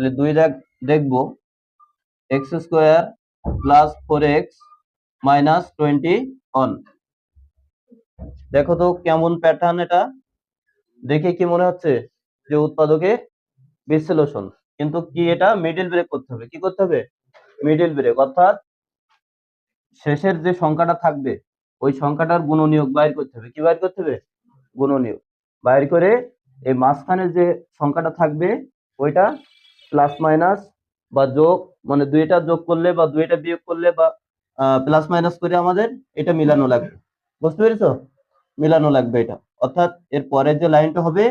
তাহলে দুই দেখ দেখব X square plus four X minus twenty one দেখো তো কেমন প্যাটার্ন এটা? দেখে কি মনে হচ্ছে যে উৎপাদকে বিশ্লেষণ? কিন্তু কি এটা? মিডিল ব্রেক করতে হবে। কি করতে হবে? মিডিল ব্রেক অর্থাৎ শেষের যে সংখ্যাটা থাকবে, ওই সংখ্যাটার গুণনীয়ক বাইর করতে হবে। কি বাইর করতে হবে? গুণনীয়ক। বাইর করে এই মাঝখানে যে সংখ্যাটা থাকবে, ওইটা প্লাস মাইনাস বা যোগ মানে দুইটা যোগ করলে বা দুইটা বিয়োগ করলে বা প্লাস মাইনাস করে আমাদের এটা মিলানো লাগবে। বুঝতে পেরেছ? মিলানো লাগবে এটা। অর্থাৎ এর পরের যে লাইনটা হবে,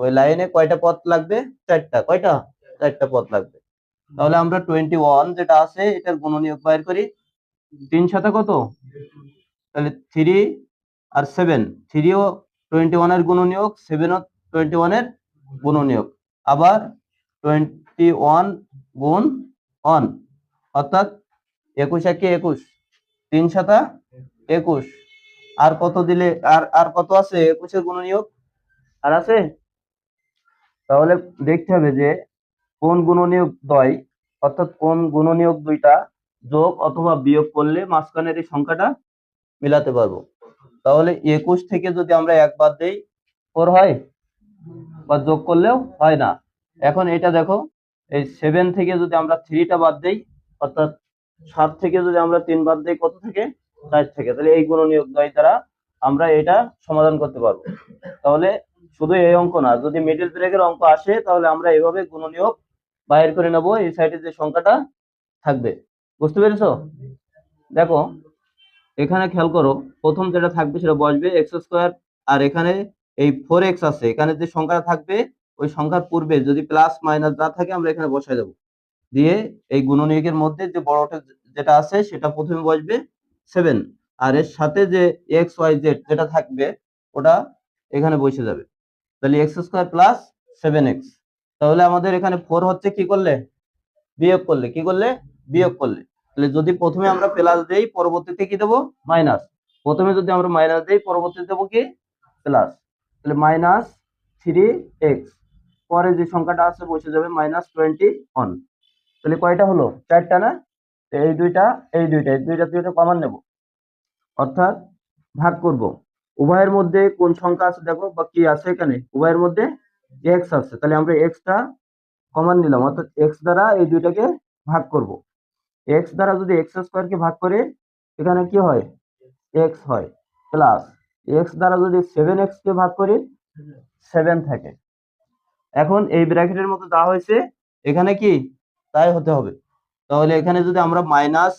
ওই লাইনে কয়টা পথ লাগবে? চারটা। কয়টা? চারটা পথ লাগবে। তাহলে আমরা টোয়েন্টি ওয়ান যেটা আছে, এটার গুণনীয়ক বাইর করি। তিন সাথে কত? তাহলে থ্রি আর সেভেন থ্রিও টোয়েন্টি ওয়ানের গুণনীয়ক সেভেনও টোয়েন্টি ওয়ানের গুণনীয়ক। আবার টোয়েন্টি ওয়ান গুণ ওয়ান, অর্থাৎ একুশ একে একুশ, তিন সাতা একুশ। আর কত দিলে, আর আর কত আছে একুশের গুণনীয়ক? আর আছে? তাহলে দেখতে হবে যে কোন গুণনীয়ক দয় অর্থাৎ কোন গুণনীয়ক দুইটা যোগ অথবা বিয়োগ করলে মাঝখানের এই সংখ্যাটা মিলাতে পারব। তাহলে একুশ থেকে যদি আমরা এক বাদ দেই ফোর হয়? বা যোগ করলেও হয় না। এখন এটা দেখো, এই সেভেন থেকে যদি আমরা থ্রিটা বাদ দেই, অর্থাৎ সাত থেকে যদি আমরা তিন বাদ দেই, কত থেকে? চার থেকে। তাহলে এই গুণনীয়ক দ্বয় দ্বারা আমরা এটা সমাধান করতে পারব। তাহলে শুধু এই অঙ্ক না, যদি মিডল ব্রেকের অঙ্ক আসে, তাহলে আমরা এভাবে গুণনীয়ক বাইর করে নেব, এই সাইডে যে সংখ্যাটা থাকবে। বুঝতে পেরেছ? দেখো, এখানে খেয়াল করো, প্রথম যেটা থাকবে সেটা বসবে এক্স স্কোয়ার আর এখানে এই ফোর এক্স আছে। এখানে যে সংখ্যাটা থাকবে ওই সংখ্যার পূর্বে যদি প্লাস মাইনাস না থাকে, আমরা এখানে বসাই দেবো। দিয়ে এই গুণনীয়কের মধ্যে যে বড়টা যেটা আছে, সেটা প্রথমে বসবে সেভেন আর এর সাথে যে এক্স ওয়াই জেড যেটা থাকবে, ওটা এখানে বসে যাবে। তাহলে X square plus seven X তাহলে আমাদের এখানে ফোর হচ্ছে কি করলে? বিয়োগ করলে। কি করলে? বিয়োগ করলে। তাহলে যদি প্রথমে আমরা প্লাস দেই, পরবর্তীতে কি দেবো? মাইনাস প্রথমে যদি আমরা মাইনাস দেই, পরবর্তীতে দেবো কি? প্লাস তাহলে মাইনাস থ্রি এক্স পরে যে সংখ্যাটা আছে বসে যাবে মাইনাস টোয়েন্টি ওয়ান তাহলে কয়টা হলো? চারটা না? এই দুইটা এই দুইটা এই দুইটা দুইটা কমান নেব। অর্থাৎ ভাগ করব। উভয়ের মধ্যে কোন সংখ্যা আছে দেখো, বা কি আছে এখানে? উভয়ের মধ্যে এক্স আছে। তাহলে আমরা এক্সটা কমান নিলাম। অর্থাৎ এক্স দ্বারা এই দুইটাকে ভাগ করব। এক্স দ্বারা যদি এক্স স্কোয়ারকে ভাগ করে, এখানে কি হয়? এক্স হয়। প্লাস এক্স দ্বারা যদি সেভেন এক্স কে ভাগ করি সেভেন থাকে। এখন এই ব্র্যাকেটের মতো দেওয়া হয়েছে, এখানে কি? তাই হতে হবে। তাহলে এখানে যদি আমরা মাইনাস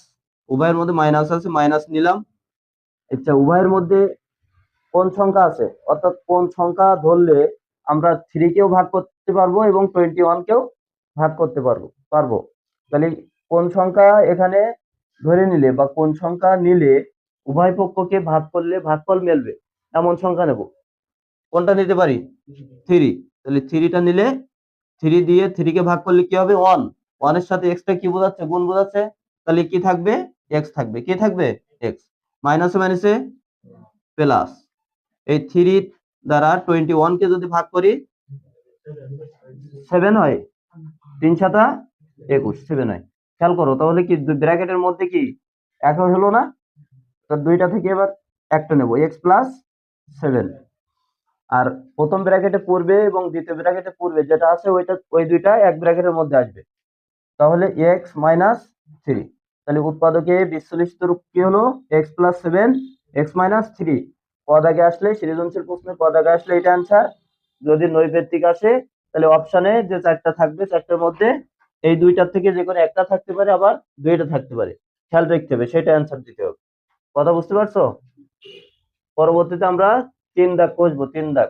উভয়ের মধ্যে মাইনাস আছে মাইনাস নিলাম। আচ্ছা উভয়ের মধ্যে কোন সংখ্যা আছে? অর্থাৎ কোন সংখ্যা ধরলে আমরা থ্রি কেও ভাগ করতে পারব এবং টোয়েন্টি ওয়ান কেও ভাগ করতে পারব পারব। তাহলে কোন সংখ্যা এখানে ধরে নিলে বা কোন সংখ্যা নিলে উভয় পক্ষকে ভাগ করলে ভাগফল মেলবে? এমন সংখ্যা নেব। কোনটা নিতে পারি? থ্রি তাহলে থ্রিটা নিলে থ্রি দিয়ে থ্রিকে ভাগ করলে কি হবে? ওয়ান ওয়ানের সাথে এক্সটা কি বোঝাচ্ছে? গুণ বোঝাচ্ছে? তাহলে কি থাকবে? এক্স থাকবে। কি থাকবে? এক্স মাইনাসে মাইনাসে প্লাস এই থ্রি দ্বারা টোয়েন্টি ওয়ান কে যদি ভাগ করি সেভেন হয়। তিন সাতা একুশ সেভেন হয়। খেয়াল করো, তাহলে কি ব্র্যাকেটের মধ্যে কি এক হলো না? তো দুইটা থেকে এবার একটা নেব। এক্স প্লাস সেভেন আর প্রথম ব্র্যাকেটে পড়বে এবং দ্বিতীয় ব্র্যাকেটে পড়বে, যেটা আছে ওইটা, ওই দুইটা এক ব্র্যাকেটের মধ্যে আসবে। তাহলে এক্স মাইনাস থ্রি তাহলে উৎপাদকে বিশ্লেষিত রূপ কি হলো? X plus seven X minus three পদ আগে আসলে সৃজনশীল প্রশ্নে পদ আগে আসলে এটা অ্যান্সার যদি নৈবেত্তিক আসে, তাহলে অপশানে যে চারটা থাকবে, চারটার মধ্যে এই দুইটার থেকে যে কোনো একটা থাকতে পারে, আবার দুইটা থাকতে পারে। খেয়াল রাখতে হবে, সেটা অ্যান্সার দিতে হবে। কথা বুঝতে পারছ? পরবর্তীতে আমরা তিন দাগ কষবো তিন দাগ।